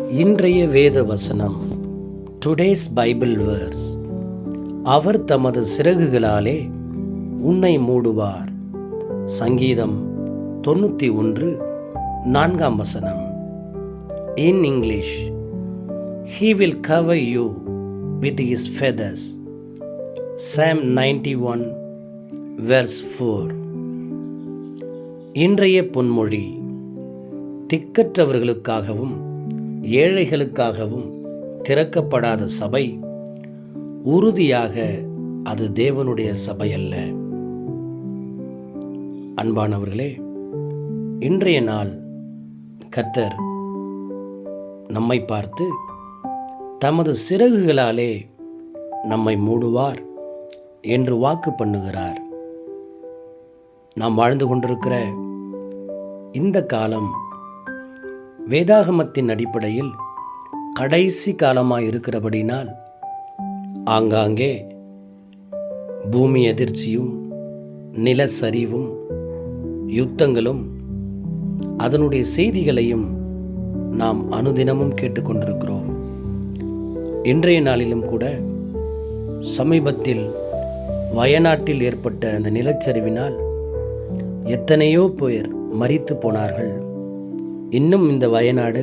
இன்றைய வேத வசனம் டுடேஸ் பைபிள் வேர்ஸ் அவர் தமது சிறகுகளாலே உன்னை மூடுவார். சங்கீதம் தொண்ணூற்றி ஒன்று நான்காம் வசனம். In English he will cover you with his feathers psalm ninety one verse four இன்றைய பொன்மொழி திக்கற்றவர்களுக்காகவும் ஏழைகளுக்காகவும் திறக்கப்படாத சபை உறுதியாக அது தேவனுடைய சபை அல்ல. அன்பானவர்களே இன்றைய நாள் கத்தர் நம்மை பார்த்து தமது சிறகுகளாலே நம்மை மூடுவார் என்று வாக்கு பண்ணுகிறார். நாம் வாழ்ந்து கொண்டிருக்கிற இந்த காலம் வேதாகமத்தின் அடிப்படையில் கடைசி காலமாக இருக்கிறபடினால் ஆங்காங்கே பூமி எதிர்ச்சியும் நிலச்சரிவும் யுத்தங்களும் அதனுடைய செய்திகளையும் நாம் அனுதினமும் கேட்டுக்கொண்டிருக்கிறோம். இன்றைய நாளிலும் கூட சமீபத்தில் வயநாட்டில் ஏற்பட்ட அந்த நிலச்சரிவினால் எத்தனையோ பேர் மறித்து போனார்கள். இன்னும் இந்த வயநாடு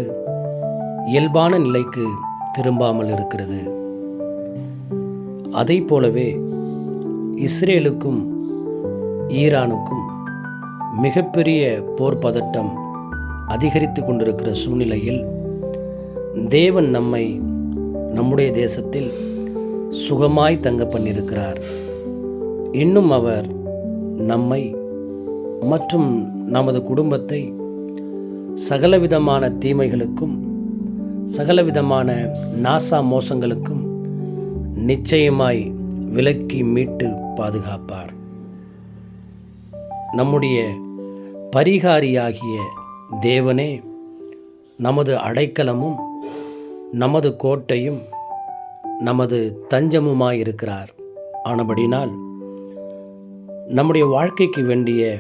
இயல்பான நிலைக்கு திரும்பாமல் இருக்கிறது. அதை போலவே இஸ்ரேலுக்கும் ஈரானுக்கும் மிகப்பெரிய போர் பதட்டம் அதிகரித்து கொண்டிருக்கிற சூழ்நிலையில் தேவன் நம்மை நம்முடைய தேசத்தில் சுகமாய் தங்க பண்ணியிருக்கிறார். இன்னும் அவர் நம்மை மற்றும் நமது குடும்பத்தை சகலவிதமான தீமைகளுக்கும் சகலவிதமான நாசா மோசங்களுக்கும் நிச்சயமாய் விலக்கி மீட்டு பாதுகாப்பார். நம்முடைய பரிகாரியாகிய தேவனே நமது அடைக்கலமும் நமது கோட்டையும் நமது தஞ்சமுமாயிருக்கிறார். ஆனபடினால் நம்முடைய வாழ்க்கைக்கு வேண்டிய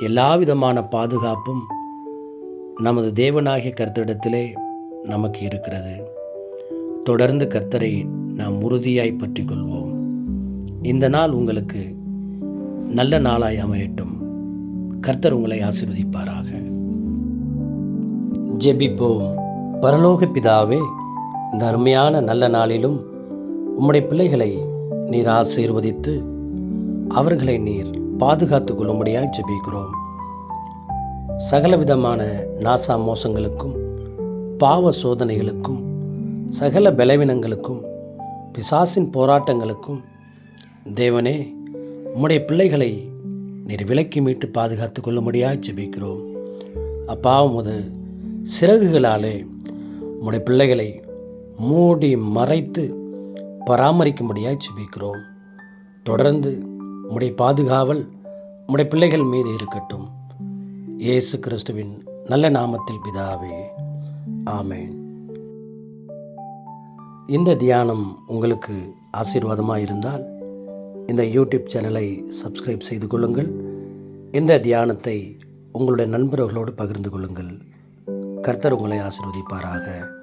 எல்லா விதமான பாதுகாப்பும் நமது தேவனாகிய கர்த்தரிடத்திலே நமக்கு இருக்கிறது. தொடர்ந்து கர்த்தரை நாம் உறுதியாய் பற்றி கொள்வோம் இந்த நாள் உங்களுக்கு நல்ல நாளாய் அமையட்டும். கர்த்தர் உங்களை ஆசீர்வதிப்பாராக. ஜெபிப்போம். பரலோக பிதாவே இந்த அருமையான நல்ல நாளிலும் உம்முடைய பிள்ளைகளை நீர் ஆசீர்வதித்து அவர்களை நீர் பாதுகாத்து கொள்ளும்படியாக ஜெபிக்கிறோம். சகலவிதமான நாசா மோசங்களுக்கும் பாவ சோதனைகளுக்கும் சகல பலவீனங்களுக்கும் பிசாசின் போராட்டங்களுக்கும் தேவனே உம்முடைய பிள்ளைகளை நீர் விலக்கி மீட்டு பாதுகாத்து கொள்ளும்படியாய் ஜெபிக்கிறோம். அப்பா உமது சிறகுகளாலே உம்முடைய பிள்ளைகளை மூடி மறைத்து பராமரிக்கும்படியாய் ஜெபிக்கிறோம். தொடர்ந்து உம்முடைய பாதுகாவல் உம்முடைய பிள்ளைகள் மீது இருக்கட்டும். இயேசு கிறிஸ்துவின் நல்ல நாமத்தில் பிதாவே ஆமேன். இந்த தியானம் உங்களுக்கு ஆசீர்வாதமாக இருந்தால் இந்த யூடியூப் சேனலை சப்ஸ்கிரைப் செய்து கொள்ளுங்கள். இந்த தியானத்தை உங்களுடைய நண்பர்களோடு பகிர்ந்து கொள்ளுங்கள். கர்த்தர் உங்களை ஆசிர்வதிப்பாராக.